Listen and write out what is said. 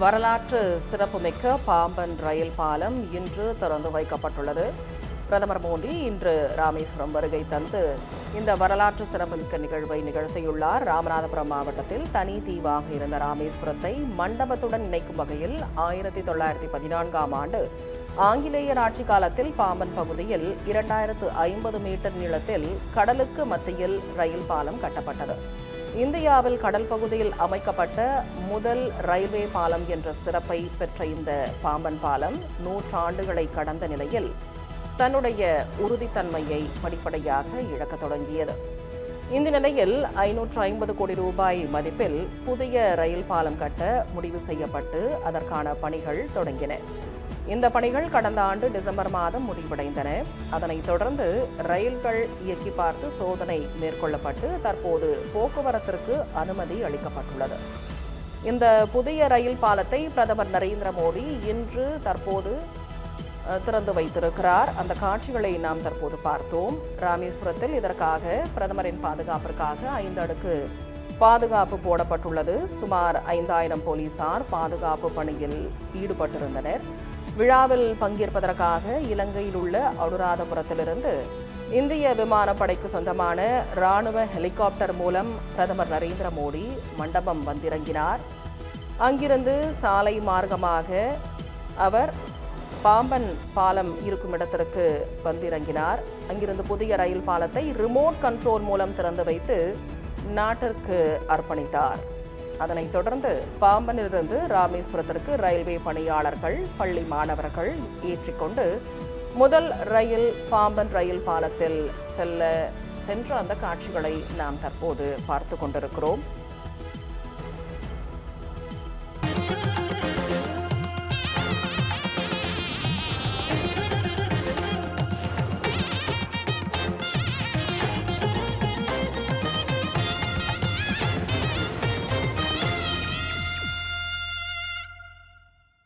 வரலாற்று சிறப்புமிக்க பாம்பன் ரயில் பாலம் இன்று திறந்து வைக்கப்பட்டுள்ளது. பிரதமர் மோடி இன்று ராமேஸ்வரம் வருகை தந்து இந்த வரலாற்று சிறப்புமிக்க நிகழ்வை நிகழ்த்தியுள்ளார். ராமநாதபுரம் மாவட்டத்தில் தனி தீவாக இருந்த ராமேஸ்வரத்தை மண்டபத்துடன் இணைக்கும் வகையில் ஆயிரத்தி தொள்ளாயிரத்தி பதினான்காம் ஆண்டு ஆங்கிலேயர் ஆட்சி காலத்தில் பாம்பன் பகுதியில் இரண்டாயிரத்து ஐம்பது மீட்டர் நீளத்தில் கடலுக்கு மத்தியில் ரயில் பாலம் கட்டப்பட்டது. இந்தியாவில் கடல் பகுதியில் அமைக்கப்பட்ட முதல் ரயில்வே பாலம் என்ற சிறப்பை பெற்ற இந்த பாம்பன் பாலம் நூற்றாண்டுகளை கடந்த நிலையில் தன்னுடைய உறுதித்தன்மையை படிப்படியாக இழக்கத் தொடங்கியது. இந்த நிலையில் ஐநூற்று ஐம்பது கோடி ரூபாய் மதிப்பில் புதிய ரயில் பாலம் கட்ட முடிவு செய்யப்பட்டு அதற்கான பணிகள் தொடங்கின. இந்த பணிகள் கடந்த ஆண்டு டிசம்பர் மாதம் முடிவடைந்தன. அதனைத் தொடர்ந்து ரயில்கள் இயக்கி பார்த்து சோதனை மேற்கொள்ளப்பட்டு தற்போது போக்குவரத்திற்கு அனுமதி அளிக்கப்பட்டுள்ளது. இந்த புதிய ரயில் பாலத்தை பிரதமர் நரேந்திர மோடி இன்று தற்போது திறந்து வைத்திருக்கிறார். அந்த காட்சிகளை நாம் தற்போது பார்த்தோம். ராமேஸ்வரத்தில் இதற்காக பிரதமரின் பாதுகாப்பிற்காக ஐந்து அடுக்கு பாதுகாப்பு போடப்பட்டுள்ளது. சுமார் ஐந்தாயிரம் போலீசார் பாதுகாப்பு பணியில் ஈடுபட்டிருந்தனர். விழாவில் பங்கேற்பதற்காக இலங்கையில் உள்ள அனுராதபுரத்திலிருந்து இந்திய விமானப்படைக்கு சொந்தமான ராணுவ ஹெலிகாப்டர் மூலம் பிரதமர் நரேந்திர மோடி மண்டபம் வந்திறங்கினார். அங்கிருந்து சாலை மார்க்கமாக அவர் பாம்பன் பாலம் இருக்கும் இடத்திற்கு வந்திறங்கினார். அங்கிருந்து புதிய ரயில் பாலத்தை ரிமோட் கண்ட்ரோல் மூலம் திறந்து வைத்து நாட்டிற்கு அர்ப்பணித்தார். அதனைத் தொடர்ந்து பாம்பனிலிருந்து ராமேஸ்வரத்திற்கு ரயில்வே பணியாளர்கள் பள்ளி மாணவர்கள் ஏற்றிக்கொண்டு முதல் ரயில் பாம்பன் ரயில் பாலத்தில் செல்ல சென்ற அந்த காட்சிகளை நாம் தற்போது பார்த்து கொண்டிருக்கிறோம்.